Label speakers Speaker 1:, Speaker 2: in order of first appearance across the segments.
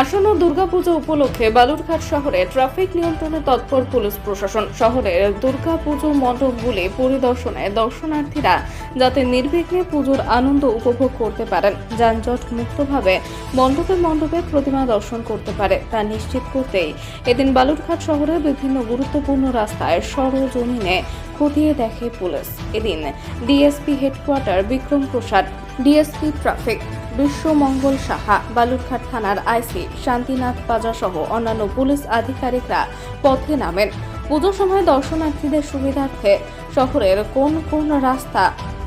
Speaker 1: আসন্ন দুর্গাপুজো উপলক্ষে বালুরঘাট শহরে ট্রাফিক নিয়ন্ত্রণে তৎপর পুলিশ প্রশাসন। শহরের দুর্গাপুজো মণ্ডপগুলি পরিদর্শনে দর্শনার্থীরা যাতে নির্বিঘ্নে পুজোর আনন্দ উপভোগ করতে পারেন, যানজট মুক্তভাবে মণ্ডপে মণ্ডপে প্রতিমা দর্শন করতে পারে তা নিশ্চিত করতেই এদিন বালুরঘাট শহরের বিভিন্ন গুরুত্বপূর্ণ রাস্তায় সরজমিনে খতিয়ে দেখে পুলিশ। এদিন DSP headquarter Bikram Prasad, DSP traffic. Biswamangal Saha, Balurghat থানার আইসি, শান্তিনাথ পাজা সহ অন্যান্য পুলিশ আধিকারিকরা পথে নামেন। পুজোর সময় দর্শনার্থীদের সুবিধার্থে শহরের কোন কোন রাস্তা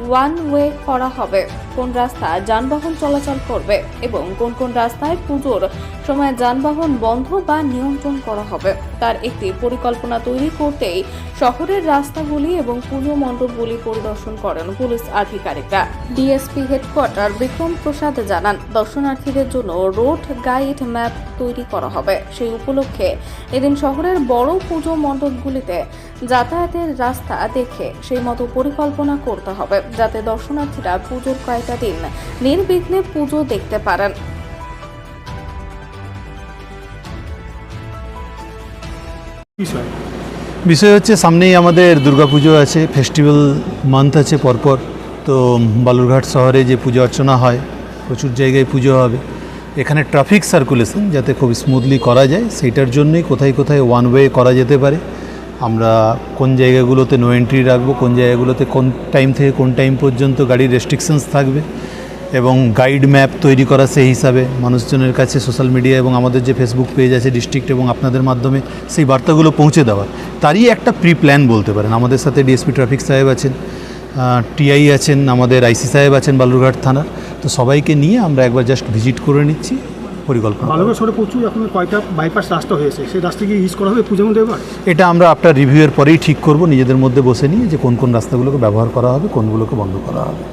Speaker 1: ওয়ান ওয়ে করা হবে? কোন রাস্তা যানবাহন চলাচল করবে এবং কোন কোন রাস্তায় পুজোর সময় যানবাহন বন্ধ বা নিয়ন্ত্রণ করা হবে? তার একটি পরিকল্পনা তৈরি করতেই শহরের রাস্তাগুলি এবং পুজো মণ্ডপগুলি পরিদর্শন করেন পুলিশ আধিকারিকরা। ডিএসপি হেডকোয়ার্টার বিক্রম প্রসাদ জানান, দর্শনার্থীদের জন্য রোড গাইড ম্যাপ তৈরি করা হবে। সেই উপলক্ষে এদিন শহরের বড় পুজো মণ্ডপগুলিতে যাতায়াতের রাস্তা দেখে সেই মতো পরিকল্পনা করতে হবে যাতে দর্শনার্থীরা পুজোর কয়েকটা দিন নির্বিঘ্নে পুজো দেখতে পারেন।
Speaker 2: বিষয়?
Speaker 3: বিষয় হচ্ছে সামনেই আমাদের দুর্গাপুজো আছে ফেস্টিভ্যাল মান্থ আছে পরপর। তো বালুরঘাট শহরে যে পুজো অর্চনা হয় প্রচুর জায়গায় পুজো হবে। এখানে ট্রাফিক সার্কুলেশন যাতে খুব স্মুথলি করা যায় সেইটার জন্যই কোথায় কোথায় ওয়ান ওয়ে করা যেতে পারে। আমরা কোন জায়গাগুলোতে নো এন্ট্রি রাখব, কোন জায়গাগুলোতে কোন টাইম থেকে কোন টাইম পর্যন্ত গাড়ির রেস্ট্রিকশনস থাকবে এবং গাইড ম্যাপ তৈরি করা সেই হিসাবে মানুষজনের কাছে সোশ্যাল মিডিয়া এবং আমাদের যে ফেসবুক পেজ আছে ডিস্ট্রিক্ট এবং আপনাদের মাধ্যমে সেই বার্তাগুলো পৌঁছে দেওয়া। তারই একটা প্রি প্ল্যান বলতে পারেন। আমাদের সাথে ডিএসপি ট্রাফিক সাহেব আছেন টিআই আছেন, আমাদের আইসি সাহেব আছেন, বালুরঘাট থানার। তো সবাইকে নিয়ে আমরা একবার জাস্ট ভিজিট করে নিচ্ছি। পরিকল্পনা।
Speaker 2: বালুরঘাট শহরে প্রচুর এখন কয়েকটা বাইপাস রাস্তা হয়েছে সেই রাস্তা কি ইউজ করা হবে পুজোর মধ্যে এবার?
Speaker 3: এটা আমরা আপনার রিভিউয়ের পরেই ঠিক করব নিজেদের মধ্যে বসে নিয়ে যে কোন কোন রাস্তাগুলোকে ব্যবহার করা হবে কোনগুলোকে বন্ধ করা হবে।